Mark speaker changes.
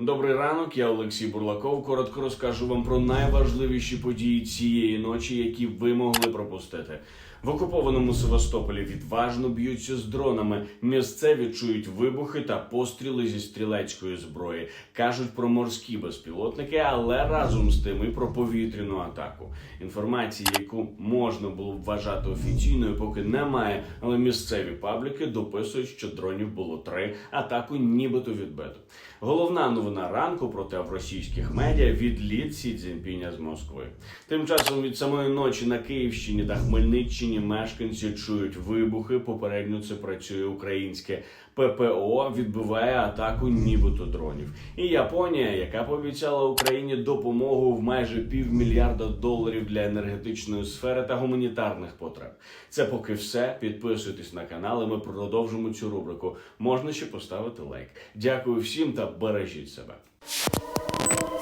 Speaker 1: Добрий ранок, я Олексій Бурлаков. Коротко розкажу вам про найважливіші події цієї ночі, які ви могли пропустити. В окупованому Севастополі відважно б'ються з дронами. Місцеві чують вибухи та постріли зі стрілецької зброї. кажуть про морські безпілотники, але разом з тим і про повітряну атаку. Інформації, яку можна було б вважати офіційною, поки немає. Але місцеві пабліки дописують, що дронів було три, атаку нібито відбито. Головна новина ранку, проте в російських медіа відліт Сі Цзіньпіня з Москви. Тим часом від самої ночі на Київщині та Хмельниччині мешканці чують вибухи. Попередньо це працює українське ППО, відбиває атаку нібито дронів. І Японія, яка пообіцяла Україні допомогу в майже півмільярда доларів для енергетичної сфери та гуманітарних потреб. Це поки все. Підписуйтесь на канал, і ми продовжимо цю рубрику. Можна ще поставити лайк. Дякую всім та Bye bye.